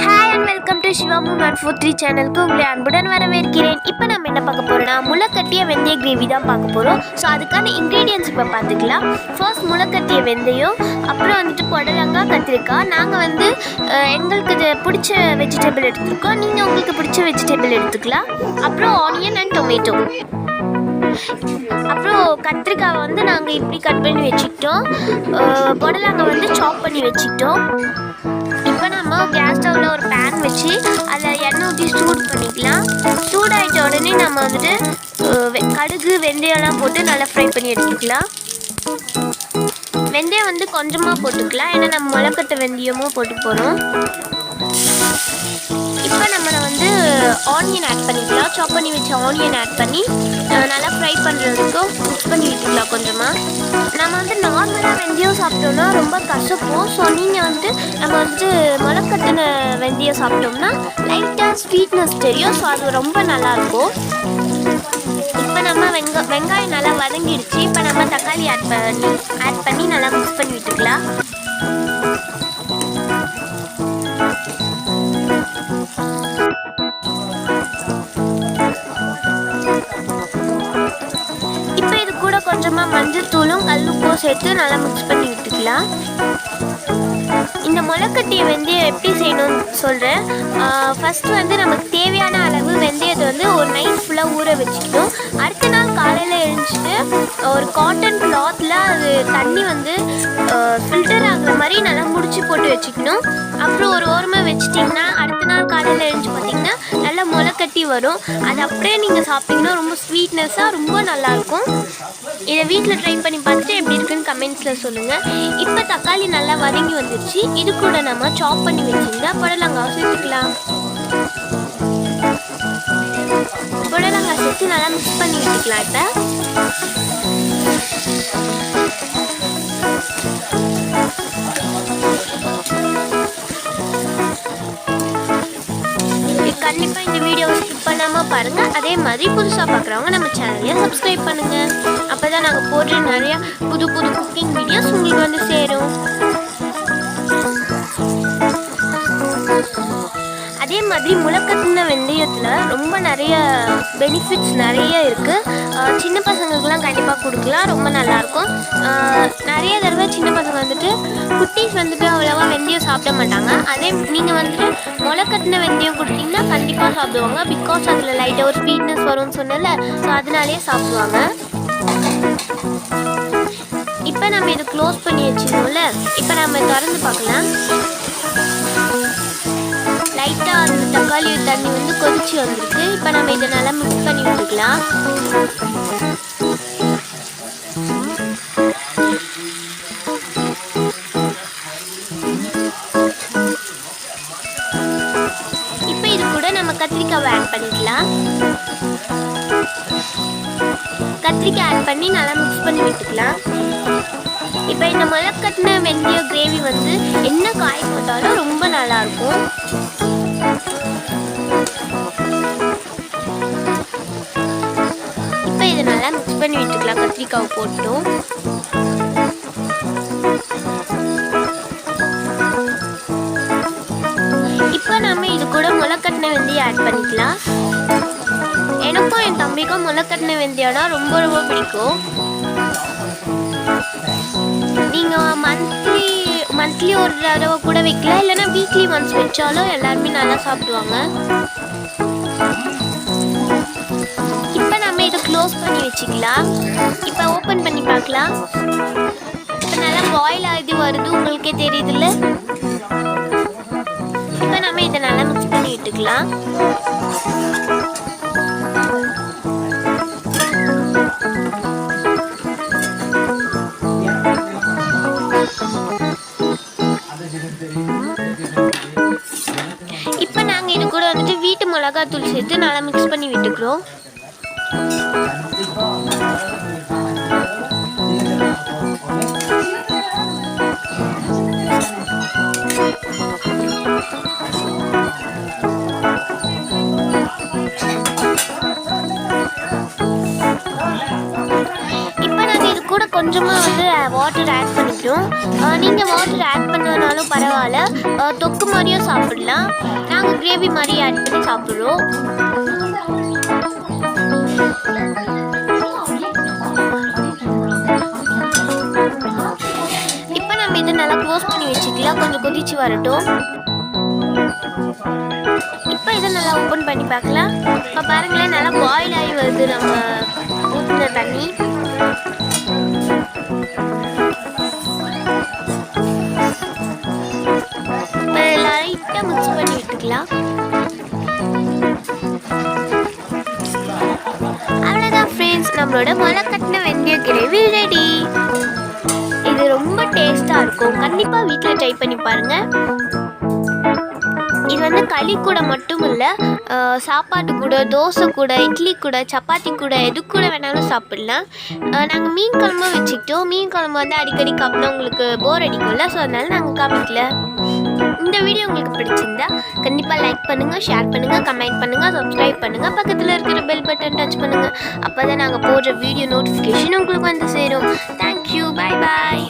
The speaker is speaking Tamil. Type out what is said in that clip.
Hi and welcome to Siva moon one four three சேனலுக்கு உங்களை அன்புடன் வரவேற்கிறேன். இப்போ நம்ம என்ன பார்க்க போகிறோம்னா முளைக்கட்டிய வெந்தய கிரேவி தான் பார்க்க போகிறோம் ஸோ அதுக்கான இன்க்ரீடியன்ஸ் இப்போ பார்த்துக்கலாம். ஃபர்ஸ்ட் முளைக்கட்டிய வெந்தயம் அப்புறம் வந்துட்டு புடலங்காய் கத்திரிக்காய். நாங்கள் வந்து எங்களுக்கு இது பிடிச்ச வெஜிடபிள் எடுத்துருக்கோம். நீங்கள் உங்களுக்கு பிடிச்ச வெஜிடபிள் எடுத்துக்கலாம். அப்புறம் ஆனியன் அண்ட் டொமேட்டோ அப்புறம் கத்திரிக்காவை வந்து நாங்கள் இப்படி கட் பண்ணி வச்சுக்கிட்டோம். புடலங்கை புடலங்காய் வந்து சாப் பண்ணி வச்சுக்கிட்டோம். இப்போ நம்ம கேஸ் ஸ்டவ்வில் ஒரு பேன் வச்சு அதில் எண்ணெய் ஊற்றி சூடு பண்ணிக்கலாம். சூடாயிட்ட உடனே நம்ம வந்துட்டு வெ- கடுகு வெந்தயம்லாம் போட்டு நல்லா ஃப்ரை பண்ணி எடுத்துக்கலாம். வெந்தயம் வந்து கொஞ்சமாக போட்டுக்கலாம். ஏன்னா நம்ம முளைக்கட்ட வெந்தயமும் போட்டு போகிறோம் இப்போ நம்மளை வந்து ஆனியன் ஆட் பண்ணிக்கலாம். சாப் பண்ணி வச்ச ஆனியன் ஆட் பண்ணி நல்லா ஃப்ரை பண்ணுறதுக்கும் மிக்ஸ் பண்ணி விட்டுக்கலாம் கொஞ்சமாக நம்ம வந்து நார்மலாக வெந்தயம் சாப்பிட்டோம்னா ரொம்ப கசப்போம் ஸோ நீங்கள் வந்து நம்ம வந்து முளக்கட்டின வெந்தயம் சாப்பிட்டோம்னா லைட்டாக ஸ்வீட்னஸ் தெரியும். ஸோ அது ரொம்ப நல்லாயிருக்கும் இப்போ நம்ம வெங்க வெங்காயம் நல்லா வதங்கிடுச்சு. இப்போ நம்ம தக்காளி ஆட் பண்ணி ஆட் பண்ணி நல்லா மிக்ஸ் பண்ணி விட்டுக்கலாம் கொஞ்சமாக மஞ்சள் தூளும் கல்லுப்பும் சேர்த்து நல்லா மிக்ஸ் பண்ணி விட்டுக்கலாம். இந்த முளைக்கட்டியை வந்து எப்படி செய்யணும்னு சொல்கிறேன் ஃபஸ்ட்டு வந்து நமக்கு தேவையான அளவு வெந்தயத்தை வந்து ஒரு நைட் ஃபுல்லாக ஊற வச்சுக்கணும். அடுத்த நாள் காலையில் எழுந்துட்டு ஒரு காட்டன் கிளாத்தில் அது தண்ணி வந்து ஃபில்டர் ஆகுற மாதிரி நல்லா முடிச்சு போட்டு வச்சுக்கணும். அப்புறம் ஒரு ஓரமாக வச்சிட்டிங்கன்னா அடுத்த நாள் காலையில் முளைக்கட்டி வரும். அது அப்படியே நீங்கள் சாப்பிட்டீங்கன்னா ரொம்ப ஸ்வீட்னஸ்ஸாக ரொம்ப நல்லாயிருக்கும். இதை வீட்டில் ட்ரை பண்ணி பார்த்துட்டு எப்படி இருக்குன்னு கமெண்ட்ஸில் சொல்லுங்கள் இப்போ தக்காளி நல்லா வதங்கி வந்துருச்சு. இது கூட நம்ம சாப் பண்ணி வச்சுருந்தா புடலங்காய் சேர்த்துக்கலாம். புடலங்காய் சேர்த்து நல்லா மிக்ஸ் பண்ணி விட்டுக்கலாம் இப்போ. பாருங்கள் அதே மாதிரி புதுசாக பார்க்குறவங்க நம்ம சேனலையும் சப்ஸ்கிரைப் பண்ணுங்கள் அப்போ தான் நாங்கள் போடுற நிறையா புது புது குக்கிங் வீடியோஸ் உங்களுக்கு வந்து சேரும். அதே மாதிரி முளைக்கட்டின வெந்தயத்தில் ரொம்ப நிறைய பெனிஃபிட்ஸ் நிறைய இருக்குது சின்ன பசங்களுக்குலாம் கண்டிப்பாக கொடுக்கலாம். ரொம்ப நல்லாயிருக்கும். நிறைய தடவை சின்ன பசங்க வந்துட்டு குட்டீஸ் வந்துட்டு அவ்வளோவா வெந்தயம் சாப்பிட மாட்டாங்க. அதே நீங்கள் வந்துட்டு முளைக்கட்டின வெந்தயம் கொடுத்தீங்கன்னா கண்டிப்பாக சாப்பிடுவாங்க. பிகாஸ் அதில் லைட்டாக ஒரு ஸ்வீட்னஸ் வரும்னு சொன்னல ஸோ அதனாலேயே சாப்பிடுவாங்க. இப்போ நம்ம இதை க்ளோஸ் பண்ணி வச்சிருந்தோம்ல இப்போ நம்ம திறந்து பார்க்கலாம். லைட்டாக அந்த தக்காளி தண்ணி வந்து கொதிச்சு வந்திருக்கு. இப்போ நம்ம இதை நல்லா மிக்ஸ் பண்ணி விட்டுக்கலாம் இப்போ இது கூட நம்ம கத்திரிக்காவை ஆட் பண்ணிக்கலாம். கத்திரிக்காய் ஆட் பண்ணி நல்லா மிக்ஸ் பண்ணி விட்டுக்கலாம். இப்போ இந்த முளைக்கட்டின வெந்தய கிரேவி வந்து என்ன காய் போட்டாலும் ரொம்ப நல்லா இருக்கும். இப்போ இதை நல்லா மிக்ஸ் பண்ணி விட்டுக்கலாம் கத்திரிக்காவை போட்டும். இப்போ நம்ம இது கூட முளைக்கட்டின வெந்தயம் ஆட் பண்ணிக்கலாம். எனக்கும் என் தம்பிக்கும் முளைக்கட்டின வெந்தயம்னா ரொம்ப ரொம்ப பிடிக்கும். நீங்கள் மந்த்லி மந்த்லி ஒரு தடவை கூட வைக்கலாம் இல்லைன்னா வீக்லி ஒன்ஸ் வச்சாலும் எல்லாருமே நல்லா சாப்பிடுவாங்க. இப்போ நம்ம இதை க்ளோஸ் பண்ணி வச்சுக்கலாம். இப்போ ஓப்பன் பண்ணி பார்க்கலாம். இப்போ நல்லா பாயில் ஆகி வருது. உங்களுக்கே தெரியுதுல்ல. இப்போ நம்ம இதை நல்லா மிக்ஸ் பண்ணி விட்டுக்கலாம். மிளகாத்தூள் சேர்த்து நல்லா மிக்ஸ் பண்ணி விட்டுக்கிறோம் இப்போ நாங்கள் இது கூட கொஞ்சமாக வந்து வாட்டர் ஆட் பண்ணிக்கிறோம் நீங்கள் வாட்டர் ஆட் பண்ணனாலும் பரவாயில்ல. தொக்கு மாதிரியும் சாப்பிடலாம். நாங்கள் கிரேவி மாதிரி ஆட் பண்ணி சாப்பிட்றோம். இப்போ நம்ம இதை நல்லா க்ளோஸ் பண்ணி வச்சுக்கலாம். கொஞ்சம் கொதிச்சு வரட்டும். இப்போ இதை நல்லா ஓப்பன் பண்ணி பார்க்கலாம். இப்போ பாருங்களேன் நல்லா பாயில் ஆகி வருது நம்ம ஊற்றின தண்ணி. நம்மளோட மலை கட்டின வெந்தய கிரேவி ரெடி இது ரொம்ப டேஸ்ட்டாக இருக்கும். கண்டிப்பாக வீட்டில் ட்ரை பண்ணி பாருங்கள் இது வந்து களி கூட மட்டும் இல்லை சாப்பாட்டு கூட தோசை கூட இட்லி கூட சப்பாத்தி கூட எது கூட வேணாலும் சாப்பிடலாம். நாங்கள் மீன் குழம்பும் வச்சுக்கிட்டோம். மீன் குழம்பு வந்து அடிக்கடி காப்பினா உங்களுக்கு போர் அடிக்கும்ல ஸோ அதனால நாங்கள் காமிக்கல. இந்த வீடியோ உங்களுக்கு பிடிச்சிருந்தா கண்டிப்பாக லைக் பண்ணுங்கள் ஷேர் பண்ணுங்கள் கமெண்ட் பண்ணுங்கள் சப்ஸ்கிரைப் பண்ணுங்கள் பக்கத்தில் இருக்கிற பெல் பட்டன் டச் பண்ணுங்கள் அப்போ தான் நாங்கள் போடுற வீடியோ நோட்டிஃபிகேஷன் உங்களுக்கு வந்து சேரும். Thank you bye bye